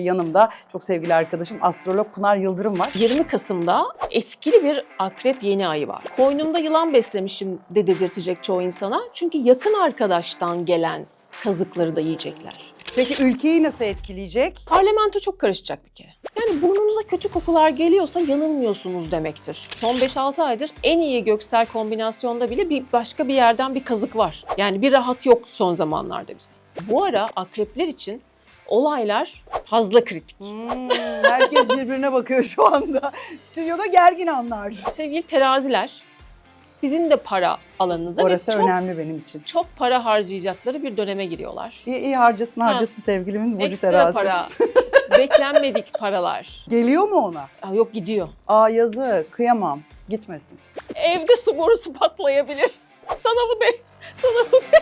Yanımda çok sevgili arkadaşım astrolog Pınar Yıldırım var. 20 Kasım'da etkili bir akrep yeni ayı var. Koynumda yılan beslemişim de dedirtecek çoğu insana. Çünkü yakın arkadaştan gelen kazıkları da yiyecekler. Peki ülkeyi nasıl etkileyecek? Parlamento çok karışacak bir kere. Yani burnunuza kötü kokular geliyorsa yanılmıyorsunuz demektir. Son 5-6 aydır en iyi göksel kombinasyonda bile bir başka bir yerden bir kazık var. Yani bir rahat yok son zamanlarda bize. Bu ara akrepler için olaylar fazla kritik. Hmm, herkes birbirine bakıyor şu anda. Stüdyoda gergin anlar. Sevgili teraziler, sizin de para alanınızda ve Orası çok, önemli benim için. çok para harcayacakları bir döneme giriyorlar. İyi, iyi harcasın Ha. harcasın sevgilimin burcu Ekstra terazi. para, beklenmedik paralar. Geliyor mu ona? Aa, yok gidiyor. Aa yazı kıyamam. Gitmesin. Evde su borusu patlayabilir. Sana bu be, sana bu be.